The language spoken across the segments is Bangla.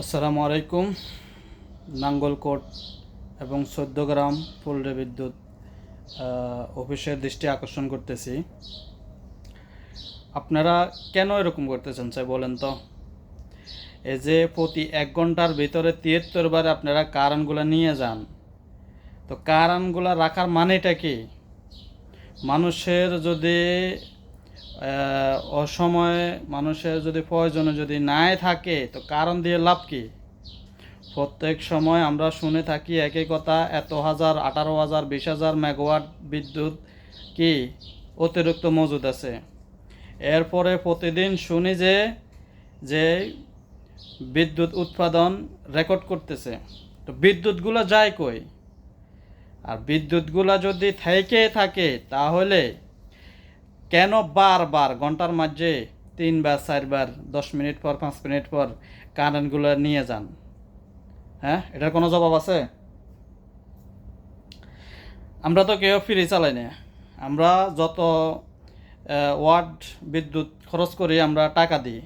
আসসালামু আলাইকুম। নাঙ্গলকোট এবং চোদ্দগ্রাম পল্লী বিদ্যুৎ অফিসের দৃষ্টি আকর্ষণ করতেছি। আপনারা কেন এরকম করতেছেন চাই বলেন তো? এই যে প্রতি এক ঘণ্টার ভিতরে তিয়াত্তর বার আপনারা কারণগুলো নিয়ে যান। তো কারণগুলো রাখার মানেটা কি? মানুষের যদি অসময়ে মানুষের যদি প্রয়োজনে যদি নাই থাকে, তো কারণ দিয়ে লাভ কি? প্রত্যেক সময় আমরা শুনে থাকি একই কথা, এত হাজার, আঠারো হাজার, বিশ হাজার মেগাওয়াট বিদ্যুৎ কি অতিরিক্ত মজুদ আছে? এরপরে প্রতিদিন শুনি যে যে বিদ্যুৎ উৎপাদন রেকর্ড করতেছে। তো বিদ্যুৎগুলো যায় কই? আর বিদ্যুৎগুলো যদি থেকে থাকে, তাহলে কেন বারবার, ঘণ্টার মাঝে তিনবার, চারবার, দশ মিনিট পর, পাঁচ মিনিট পর কারেন্টগুলো নিয়ে যান? হ্যাঁ এটার কোনো জবাব আছে? আমরা তো কেউ ফ্রি চালাই না। আমরা যত ওয়াট বিদ্যুৎ খরচ করি, আমরা টাকা দিই।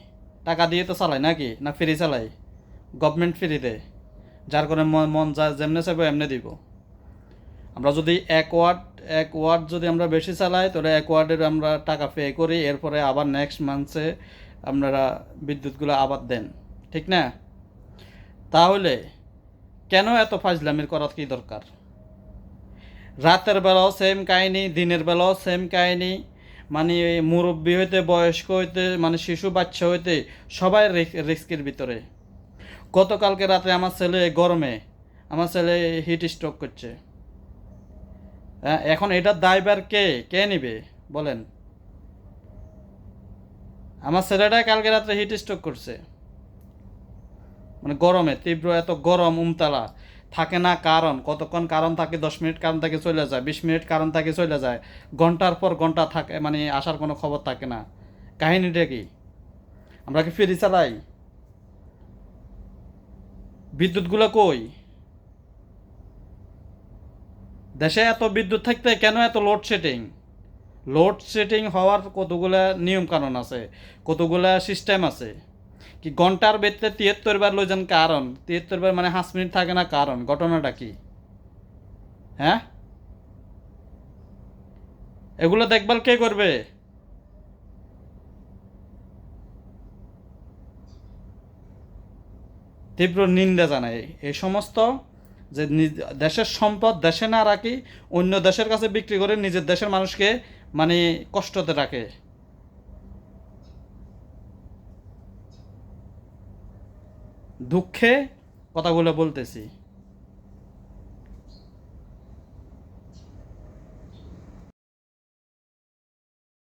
টাকা দিয়ে তো চালাই নাকি? না ফ্রি চালাই? গভর্নমেন্ট ফ্রি দেয় যার করে মন- যা, যেমনে চাইব, এমনি দিব। আমরা যদি এক ওয়াট এক ওয়ার্ড যদি আমরা বেশি চালাই, তাহলে এক ওয়ার্ডের আমরা টাকা পে করি, এরপরে আবার নেক্সট মান্থে আপনারা বিদ্যুৎগুলো আবার দেন। ঠিক না? তাহলে কেন এত ফাজলামির করার কি দরকার? রাতের বেলাও সেম কাহিনী, দিনের বেলাও সেম কাহিনি। মানে মুরব্বী হইতে, বয়স্ক হইতে মানে শিশু বাচ্চা হইতে সবাই রিস্কের ভিতরে। গতকালকে রাতে আমার ছেলে গরমে, আমার ছেলে হিট স্ট্রোক করছে। এখন এটার দায়বার কে? কে নিবে? বলেন। আমার ছেলেটা কালকে রাত্রে হিট স্ট্রোক করছে। মানে গরমে, তীব্র এত গরম, উমতালা। থাকে না কারণ, কতক্ষণ কারণ থাকে, দশ মিনিট কারণ থাকে, চলে যায়। বিশ মিনিট কারণ থাকে, চলে যায়। ঘণ্টার পর ঘণ্টা থাকে মানে আসার কোনো খবর থাকে না। কাহিনীটা কি? আমরা কি ফেরি চালাই? বিদ্যুৎগুলো কই? দেশে এত বিদ্যুৎ থাকতে কেন এত লোডশেডিং লোডশেডিং হওয়ার কতগুলা নিয়ম কানুন আছে? কতগুলা সিস্টেম আছে? কি ঘণ্টার ভিতরে তিয়াত্তর বার যান কারণ? তিয়াত্তর বার মানে পাঁচ মিনিট থাকে না কারণ। ঘটনাটা কি? হ্যাঁ? এগুলো দেখভাল কে করবে? তীব্র নিন্দা জানাই এই সমস্ত যে দেশের সম্পদ দেশে না রাখি, অন্য দেশের কাছে বিক্রি করে নিজের দেশের মানুষকে মানে কষ্টতে রাখে। দুঃখে কথাগুলো বলতেছি।